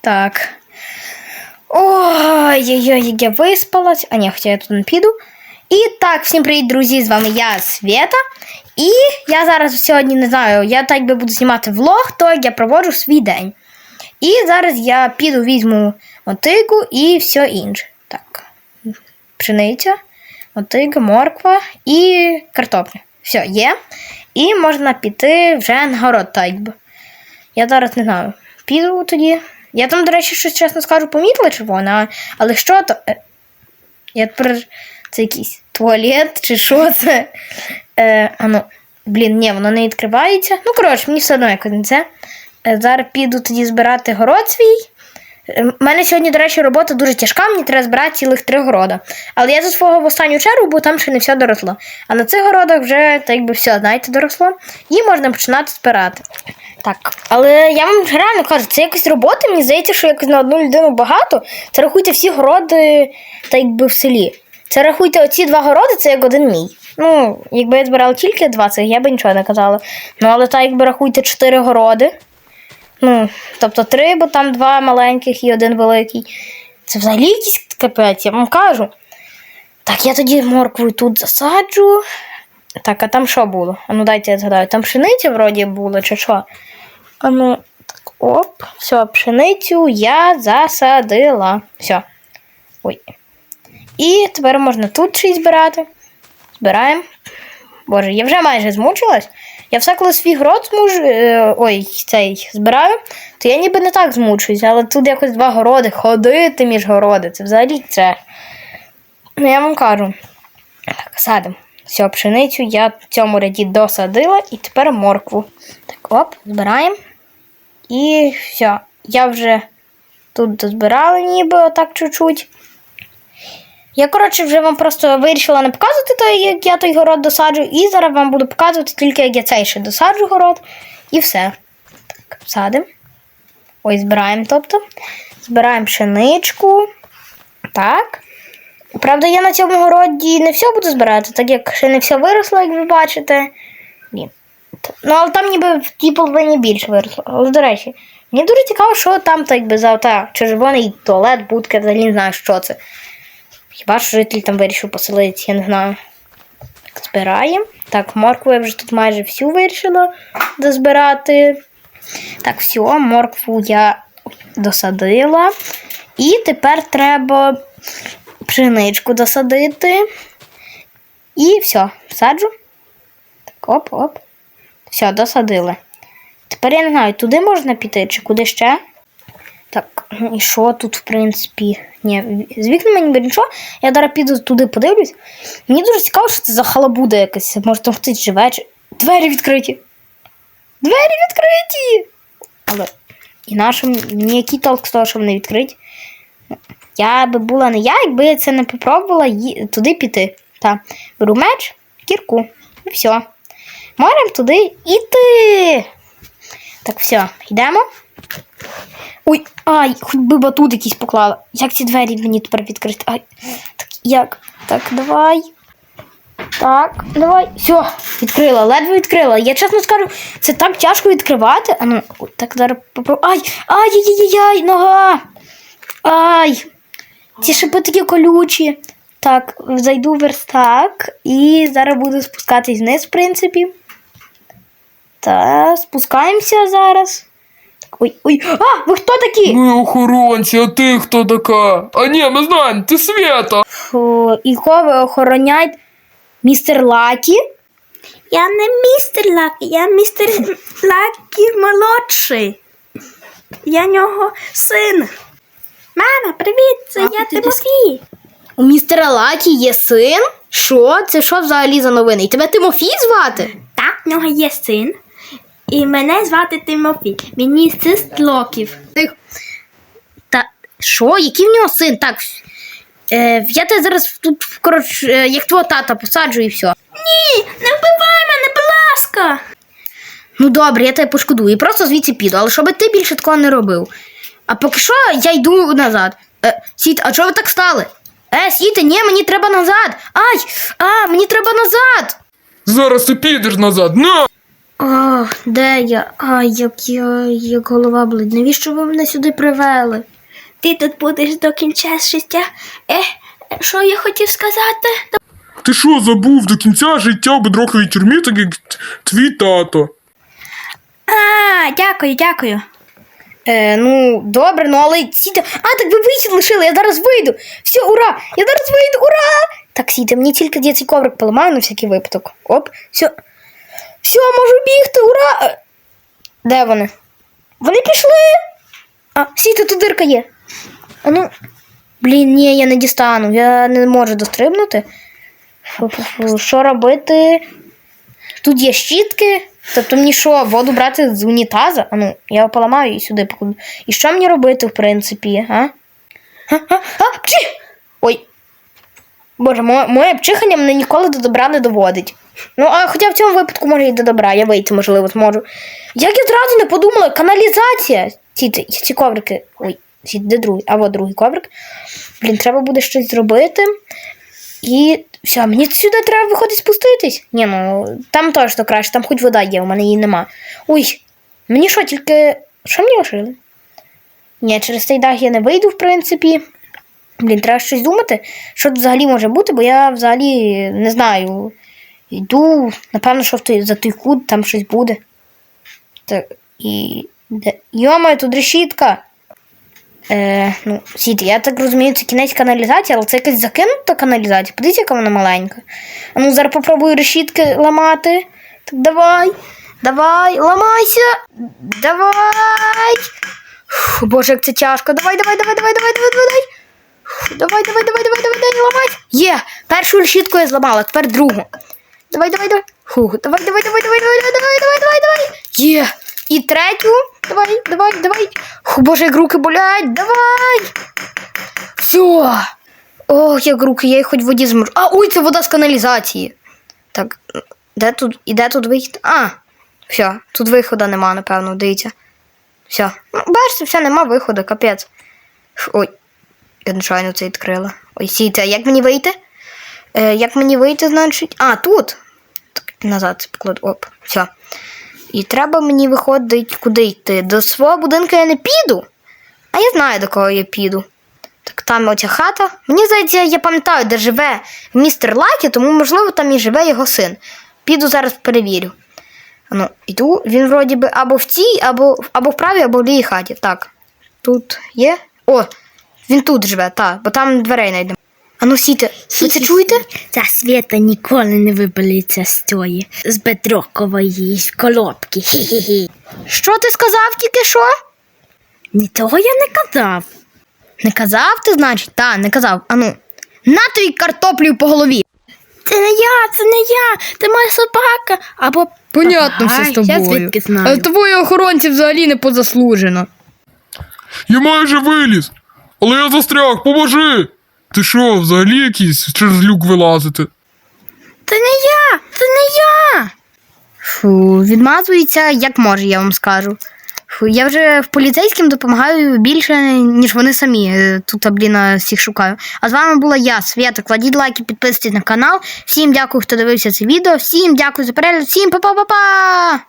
Так. Ой-ой-ой, я виспалась. А ні, хоча я тут не піду. І так, всім привіт, друзі! З вами я, Свята. І я зараз сьогодні не знаю, я так би буду знімати влог, то я проводжу свій день. І зараз я піду візьму мотику і все інше. Так. Пшениця, мотига, морква і картопля. Все, є. І можна піти вже на город, так би. Я зараз не знаю. Піду тоді. Я там, до речі, щось чесно скажу, помітила червона, але що то. Е, Я тепер. Це якийсь туалет чи що це? Е, а ну, блін, ні, воно не відкривається. Ну, коротше, мені все одно якось не це. Е, зараз піду тоді збирати город свій. У мене сьогодні, до речі, робота дуже тяжка, мені треба збирати цілих три города. Але я за свого в останню чергу, бо там ще не все доросло. А на цих городах вже так якби все, знаєте, доросло. І можна починати збирати. Так, але я вам реально кажу, це якось робота, мені здається, що якось на одну людину багато. Це рахуйте всі городи, так якби в селі. Це рахуйте оці два городи, це як один мій. Ну, якби я збирала тільки два цих, я би нічого не казала. Ну, але так якби рахуйте чотири городи. Ну, тобто три, бо там два маленьких і один великий. Це взагалі якийсь капець, я вам кажу. Так, я тоді моркву тут засаджу. Так, а там що було? А ну дайте я згадаю. Там пшениця вроді було, чи що? А ну, так, оп, все, пшеницю я засадила. Все. Ой. І тепер можна тут й збирати. Збираємо. Боже, я вже майже змучилась. Я все коли свій город змуж... е, ой, цей збираю, то я ніби не так змучуюсь, але тут якось два городи, ходити між городи, це взагалі це. Ну, я вам кажу. Так, садимо. Все, пшеницю я в цьому ряді досадила і тепер моркву. Так, оп, збираємо. І все. Я вже тут дозбирала ніби отак чуть-чуть. Я, коротше, вже вам просто вирішила не показувати той, як я той город досаджу, і зараз вам буду показувати тільки, як я цей ще досаджу город. І все. Так, садимо. Ой, збираємо, тобто. Збираємо пшеничку. Так. Правда, я на цьому городі не все буду збирати, так як ще не все виросло, як ви бачите. Ні. Ну, але там ніби в тій половині більше виросло. Але, до речі, мені дуже цікаво, що там так би за червоний туалет, будка, взагалі не знаю, що це. Хіба що житель там вирішив поселитися, я не знаю. Так, збираємо. Так, моркву я вже тут майже всю вирішила дозбирати. Так, все, моркву я досадила. І тепер треба пшеничку досадити. І все, саджу. Так, оп-оп. Все, досадили. Тепер я не знаю, туди можна піти чи куди ще. І що тут, в принципі? Ні, з вікнами ніби нічого. Я зараз піду туди подивлюсь. Мені дуже цікаво, що це за халабуда якась. Може там хтось живе. Чи... Двері відкриті. Двері відкриті! Але і нашим мені який толк з того, що вони відкриті. Я би була не я, якби я це не попробувала туди піти. Та беру меч, кірку. І все. Можемо туди іти. Так, все, йдемо. Ой, ай, хоч би батут якийсь поклала. Як ці двері мені тепер відкрити? Ай, так як? Так, давай. Так, давай. Все, відкрила, ледве відкрила. Я чесно скажу, це так тяжко відкривати. А ну, так зараз попробую. Ай! Ай, яй яй яй нога! Ай! Ці шипи такі колючі. Так, зайду в верстак і зараз буду спускатись вниз, в принципі. Та, спускаємося зараз. Ой, ой. А, ви хто такі? Ми охоронці, а ти хто така? А ні, ми знаємо, ти Свята. Фу, і кого ви охороняєте? Містер Лакі? Я не містер Лакі, я містер Лакі молодший. Я нього син. Мама, привіт, це я Тимофій. У містера Лакі є син? Що? Це що взагалі за новини? І тебе Тимофій звати? Так, в нього є син. І мене звати Тимофій. Мені шість років. Та що? Який в нього син? Так. Е, я тебе зараз тут, коротше, е, як твого тата посаджу і все. Ні, не вбивай мене, будь ласка. Ну добре, я тебе пошкодую. Просто звідси піду, але щоб ти більше такого не робив. А поки що я йду назад. Е, сіт, а чого ви так стали? Е, сіте, ні, мені треба назад. Ай! А, мені треба назад. Зараз ти підеш назад. На! О, де я? Ай, як я, як голова болить. Навіщо ви мене сюди привели? Ти тут будеш до кінця життя. Е, що я хотів сказати? Ти що, забув до кінця життя в бедроковій тюрмі, так як твій тато? А, дякую, дякую. Е, ну, добре, ну але сіте. А, так ви вихід лишили, я зараз вийду. Все, ура! Я зараз вийду, ура! Так, сіте, мені тільки цей коврик поламаю на всякий випадок. Оп, все. Все, можу бігти, ура! Е, Де вони? Вони пішли. А, сіте, тут дирка є. А ну. Блін, ні, я не дістану, я не можу дострибнути. Що робити? Тут є щітки. Тобто мені що, воду брати з унітаза? А ну, я поламаю і сюди покладу. І що мені робити, в принципі, а? А, а, а, пчі! Ой. Боже, моє, моє пчихання мене ніколи до добра не доводить. Ну, а хоча в цьому випадку може і до добра, я вийти, можливо, зможу. Як я зразу не подумала, каналізація. Ці, ці, ці коврики. Ой, ці, де другий? А от другий коврик. Блін, треба буде щось зробити. І все, мені сюди треба виходить спуститись. Ні, ну там теж то краще, там хоч вода є, у мене її нема. Ой, мені що, тільки. Що мені лишили? Ні, через цей дах я не вийду, в принципі. Блін, треба щось думати, що взагалі може бути, бо я взагалі не знаю. Йду, напевно, що за той кут там щось буде. Так, і. Де? Йома, тут решітка. Е, ну, сіти, я так розумію, це кінець каналізації, але це якась закинута каналізація. Подивіться, яка вона маленька. А ну, зараз попробую решітки ламати. Так, давай. Давай, ламайся. Давай. Фу, боже, як це тяжко. Давай, давай, давай, давай, давай, давай, давай. Давай, давай, давай, давай, давай, давай, ламай. Є, першу решітку я зламала, тепер другу. Давай, давай, давай. Фу, давай, давай, давай, давай, давай, давай, давай, давай, давай. Є. І третю. Давай, давай, давай. Фу, боже, як руки болять. Давай. Все. Ох, як руки, я їх хоч в воді зможу. А, ой, це вода з каналізації. Так, де тут, і де тут вихід? А, все, тут виходу нема, напевно, дивіться. Все. Ну, бачите, все, нема виходу, капець. Ой, я нечайно це відкрила. Ой, сійте, як мені вийти? Е, як мені вийти, значить? А, тут. Так, назад покладу. Оп, все. І треба мені виходить, куди йти. До свого будинку я не піду. А я знаю, до кого я піду. Так там оця хата. Мені здається, я пам'ятаю, де живе містер Лакі, тому, можливо, там і живе його син. Піду зараз перевірю. Ну, іду, він вроді би або в цій, або, або в правій, або в лівій хаті. Так. Тут є. О, він тут живе, так, бо там дверей знайдемо. А ну сіте, ви це чуєте? Ця свята ніколи не вибалиться з тої, з бедрокової з колодки. Хі-хі-хі. Що ти сказав тільки що? Ні того я не казав. Не казав ти, значить? Та, не казав. Ану. На тобі картоплю по голові. Це не я, це не я, це моя собака. Або Понятно все з тобою. Я звідки знаю. Але твої охоронці взагалі не позаслужено. Я майже виліз. Але я застряг, поможи! Ти що, взагалі якийсь через люк вилазити? Це не я, це не я. Фу, відмазується, як може, я вам скажу. Фу, я вже в поліцейським допомагаю більше, ніж вони самі. Е, Тут, блін, всіх шукаю. А з вами була я, Свята. Кладіть лайки, підписуйтесь на канал. Всім дякую, хто дивився це відео. Всім дякую за перегляд. Всім па-па-па-па!